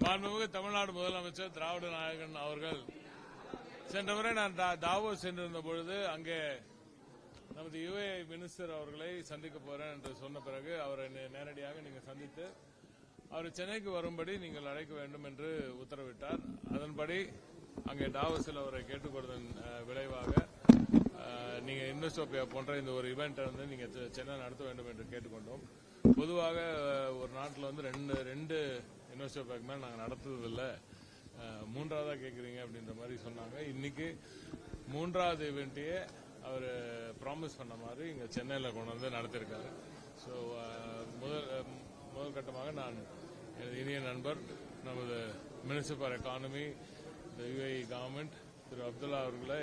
மாண்புமிகு தமிழ்நாடு முதலமைச்சர் திராவிட நாயகன் அவர்கள். சென்ற முறை நான் டா- தாவோஸ் சென்றிருந்த பொழுது அங்கே நமது யுஏ மினிஸ்டர் அவர்களை சந்திக்க போறேன் என்று சொன்ன பிறகு அவரை நே- நேரடியாக நீங்கள் சந்தித்து அவர் சென்னைக்கு வரும்படி நீங்கள் அழைக்க வேண்டும் என்று உத்தரவிட்டார். அதன்படி அங்கே டாவோஸில் அவரை கேட்டுக்கொள்வதன் விளைவாக நீங்கள் நீங்க இன்வெஸ்டோபியா போன்ற இந்த ஒரு இவெண்ட் வந்து நீங்க செ- சென்னை நடத்த வேண்டும் என்று கேட்டுக்கொண்டோம். பொதுவாக ஒரு நாட்டில் வந்து ரெண்டு ரெண்டு இன்வெஸ்டோபியாக்கு மேல நாங்கள் நடத்துவதில்லை மூன்றாவதாக மூன்றாவதா கேட்குறீங்க அப்படின்ற மாதிரி சொன்னாங்க. இன்னைக்கு மூன்றாவது இவெண்ட்டையே அவர் ப்ராமிஸ் பண்ண மாதிரி இங்கே சென்னையில் கொண்டு வந்து நடத்திருக்காரு. ஸோ முதல் முதல் கட்டமாக நான் எனது இனிய நண்பர் நமது minister for economy UAE government Thiru Abdullah அவர்களை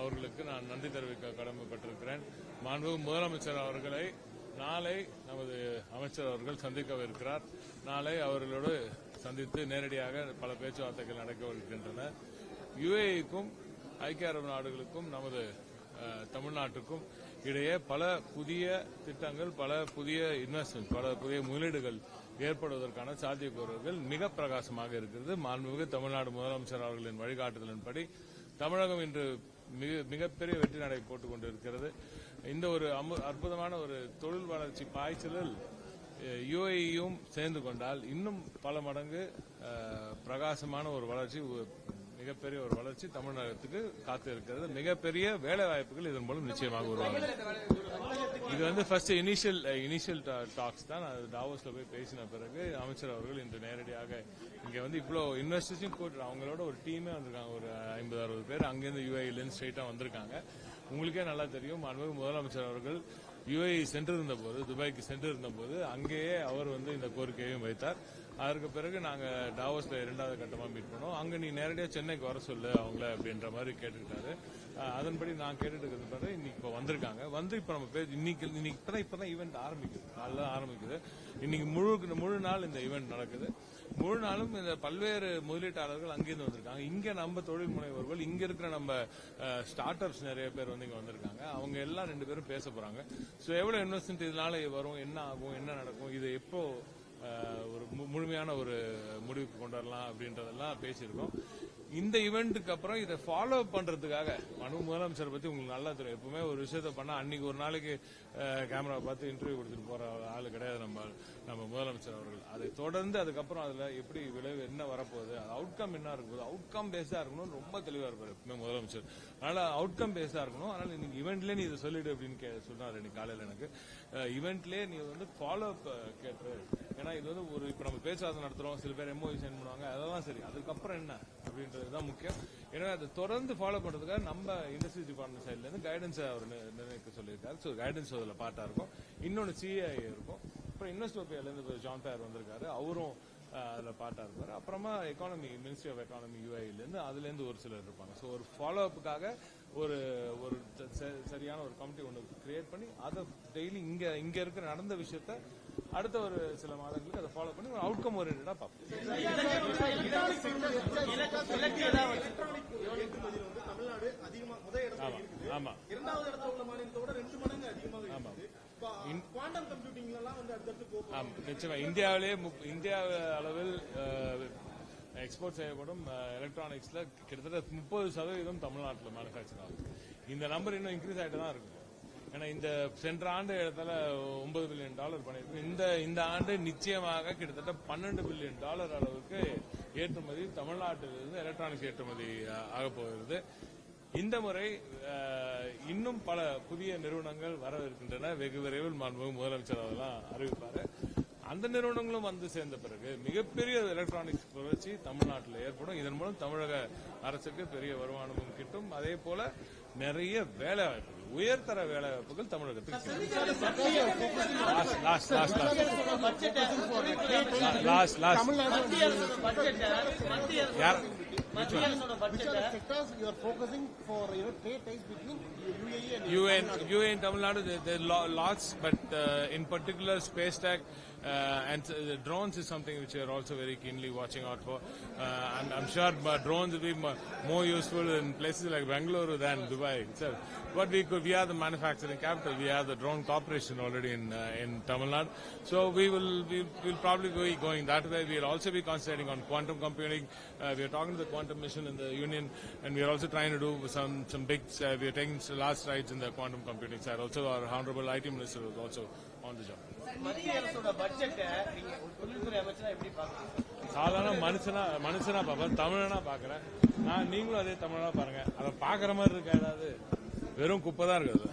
அவர்களுக்கு நான் நன்றி தெரிவிக்க கடமைப்பட்டிருக்கிறேன். மாண்பு முதலமைச்சர் அவர்களை நாளை நமது அமைச்சர் அவர்கள் சந்திக்கவிருக்கிறார். நாளை அவர்களோடு சந்தித்து நேரடியாக பல பேச்சுவார்த்தைகள் நடக்கவிருக்கின்றன. யுஏக்கும் ஐக்கிய அரபு நாடுகளுக்கும் நமது தமிழ்நாட்டுக்கும் இடையே பல புதிய திட்டங்கள் பல புதிய இன்வெஸ்ட்மெண்ட் பல புதிய முதலீடுகள் ஏற்படுவதற்கான சாத்தியக்கூறுகள் மிக பிரகாசமாக இருக்கிறது. மாண்புமிகு தமிழ்நாடு முதலமைச்சர் அவர்களின் வழிகாட்டுதலின்படி தமிழகம் இன்று மிக மிகப்பெரிய வெற்றி நடை போட்டுக் கொண்டிருக்கிறது இந்த ஒரு அமு- அற்புதமான ஒரு தொழில் வளர்ச்சி பாய்ச்சலில் யுஏயும் சேர்ந்து கொண்டால் இன்னும் பல மடங்கு பிரகாசமான ஒரு வளர்ச்சி உ- மிகப்பெரிய ஒரு வளர்ச்சி தமிழகத்துக்கு காத்து இருக்கிறது மிகப்பெரிய வேலை வாய்ப்புகள் இதன் மூலம் நிச்சயமாக உருவாகும். இது வந்து ஃபர்ஸ்ட் இனிஷியல் இனிஷியல் டாக்ஸ் தான். நான் டாவோஸ்ல போய் பேசின பிறகு அமைச்சர் அவர்கள் இன்று நேரடியாக இங்க வந்து இவ்வளோ இன்வெஸ்டர்ஸையும் கூட்டு அவங்களோட ஒரு டீமே வந்திருக்காங்க. ஒரு ஐம்பது அறுபது பேர். அங்கேருந்து யூஐலேருந்து ஸ்ட்ரைட்டா வந்திருக்காங்க. உங்களுக்கே நல்லா தெரியும். அன்பு முதலமைச்சர் அவர்கள் யுஏஇ சென்றிருந்த போது துபாய்க்கு சென்றிருந்த போது அங்கேயே அவர் வந்து இந்த கோரிக்கையையும் வைத்தார். அதற்கு பிறகு நாங்கள் டாவோஸில் இரண்டாவது கட்டமாக மீட் பண்ணோம். அங்கே நீ நேரடியாக சென்னைக்கு வர சொல்லு அவங்கள அப்படின்ற மாதிரி கேட்டுக்கிட்டாரு. அதன்படி நான் கேட்டுட்டு பிறகு இன்னைக்கு இப்போ வந்திருக்காங்க. வந்து இப்போ நம்ம பேர் இன்னைக்கு இன்னைக்கு இப்போ தான் ஈவெண்ட் ஆரம்பிக்குது. காலைல ஆரம்பிக்குது. இன்னைக்கு முழு முழு நாள் இந்த ஈவெண்ட் நடக்குது. முழு நாளும் இந்த பல்வேறு முதலீட்டாளர்கள் அங்கிருந்து வந்திருக்காங்க. இங்க நம்ம தொழில் முனைவோர்கள் இங்க இருக்கிற நம்ம ஸ்டார்ட் அப்ஸ் நிறைய பேர் வந்து இங்க வந்திருக்காங்க. அவங்க எல்லாம் ரெண்டு பேரும் பேச போறாங்க. ஸோ எவ்வளவு இன்வெஸ்ட்மெண்ட் இதனால வரும்? என்ன ஆகும்? என்ன நடக்கும்? இது எப்போ அஹ், ஒரு மு- முழுமையான ஒரு முடிவுக்கு கொண்டு வரலாம் அப்படின்றதெல்லாம் பேசியிருக்கோம். இந்த ஈவெண்ட்டுக்கு அப்புறம் இதை ஃபாலோ அப் பண்றதுக்காக மனு முதலமைச்சர் பத்தி உங்களுக்கு நல்லா தெரியும். எப்பவுமே ஒரு விஷயத்த பண்ணா அன்னைக்கு ஒரு நாளைக்கு கேமரா பார்த்து இன்டர்வியூ கொடுத்துட்டு போற ஆள் கிடையாது நம்ம நம்ம முதலமைச்சர் அவர்கள். அதை தொடர்ந்து அதுக்கப்புறம் அதுல எப்படி விளைவு என்ன வரப்போகுது அது அவுட்கம் என்ன இருக்கும் அவுட்கம் பேஸ்டா இருக்கணும் ரொம்ப தெளிவா இருப்பாரு எப்பவுமே முதலமைச்சர். அதனால அவுட்கம் பேஸ்டா இருக்கணும். அதனால இன்னைக்கு ஈவெண்ட்லயே நீ இதை சொல்லிடு அப்படின்னு கே- சொன்னாரு இன்னைக்கு காலையில எனக்கு. ஈவெண்ட்லயே நீ வந்து ஃபாலோ அப் கேட்டு ஏன்னா இது வந்து ஒரு இப்ப நம்ம பேச்சுவார்த்தை நடத்துறோம் சில பேர் எம்ஓ சென்ட் பண்ணுவாங்க அதெல்லாம் சரி. அதுக்கப்புறம் என்ன அப்படின்றது தான் முக்கியம். ஏன்னா அதை தொடர்ந்து ஃபாலோ பண்றதுக்காக நம்ம இண்டஸ்ட்ரி டிபார்ட்மெண்ட் சைட்ல இருந்து கைடன்ஸ் அவர் நிர்ணயிக்க சொல்லியிருக்காரு. ஸோ கைடன்ஸ் அதில் பார்ட்டா இருக்கும். இன்னொன்று சிஐ இருக்கும். அப்புறம் இன்வெஸ்டோபியால இருந்து ஜான் பேர் வந்திருக்காரு. அவரும் அதுல பார்ட்டா இருப்பாரு. அப்புறமா எக்கானமி மினிஸ்ட்ரி ஆஃப் எக்கானமி யூஐல இருந்து அதுல இருந்து ஒரு சிலர் இருப்பாங்க. ஸோ ஒரு ஃபாலோ அப்புக்காக ஒரு ஒரு சரியான ஒரு கமிட்டி ஒன்று கிரியேட் பண்ணி அதை டெய்லி இங்க இங்க இருக்கிற நடந்த விஷயத்த அடுத்த ஒரு சில மாதங்களுக்கு அதை ஃபாலோ பண்ணி ஒரு அவுட்கம் ஓரியன்டா பார்ப்போம். ஆமா ஆமா. இரண்டாவது இடத்துல உள்ள மாநிலத்தோட ரெண்டு மடங்கு அதிகமாக இருக்குது. குவாண்டம் கம்ப்யூட்டிங்ல எல்லாம் வந்து அடுத்தடுத்து ஆம், நிச்சயமா. இந்தியாவிலே இந்தியா அளவில் எக்ஸ்போர்ட் செய்யப்படும் எலக்ட்ரானிக்ஸ்ல கிட்டத்தட்ட முப்பது சதவீதம் தமிழ்நாட்டில் மேனுஃபேக்சர் ஆகுது இந்த நம்பர் இன்னும் இன்க்ரீஸ் ஆகிட்டு தான் இருக்கு. ஏன்னா இந்த சென்ற ஆண்டு இடத்துல ஒன்பது பில்லியன் டாலர் பண்ணிருக்கு இந்த இந்த ஆண்டு நிச்சயமாக கிட்டத்தட்ட பன்னெண்டு பில்லியன் டாலர் அளவுக்கு ஏற்றுமதி தமிழ்நாட்டிலிருந்து எலக்ட்ரானிக்ஸ் ஏற்றுமதி ஆக போகிறது. இந்த முறை இன்னும் பல புதிய நிறுவனங்கள் வரவிருக்கின்றன வெகு விரைவில் மாண்புமிகு முதலமைச்சர் அதெல்லாம் அறிவிப்பாரு. அந்த நிறுவனங்களும் வந்து சேர்ந்த பிறகு மிகப்பெரிய எலக்ட்ரானிக்ஸ் புரட்சி தமிழ்நாட்டில் ஏற்படும். இதன் மூலம் தமிழக அரசுக்கு பெரிய வருமானமும் கிட்டும். அதே போல நிறைய வேலை வாய்ப்புகள் உயர்தர வேலை வாய்ப்புகள் தமிழகத்துக்கு Which one? Which are the sectors you are focusing for you trade ties between UAE and UAE? UAE and Tamil Nadu, there, are lots, but uh, in particular, Space tech and uh, drones is something which we are also very keenly watching out for. Uh, and I'm sure uh, drones will be more useful in places like Bangalore than Dubai itself. But we could, we are the manufacturing capital. We have the drone corporation already in uh, in Tamil Nadu. So we will we will probably be going that way. We will also be concentrating on quantum computing. Uh, we are talking to the quantum mission in the union, and we are also trying to do some some big. Uh, we are taking last strides in the quantum computing side. Also, our honorable IT minister was also job. மத்திய அரசோட பட்ஜெட்டை நீங்க ஒரு தொழில்துறை அமைச்சரா எப்படி பாக்குறீங்க சாதாரண மனுஷனா மனுஷனா பார்ப்பேன் தமிழனா பார்க்கறேன். நான் நீங்களும் அதே தமிழனா பாருங்க. அதை பார்க்குற மாதிரி இருக்கா ஏதாவது? வெறும் குப்பை தான் இருக்குது.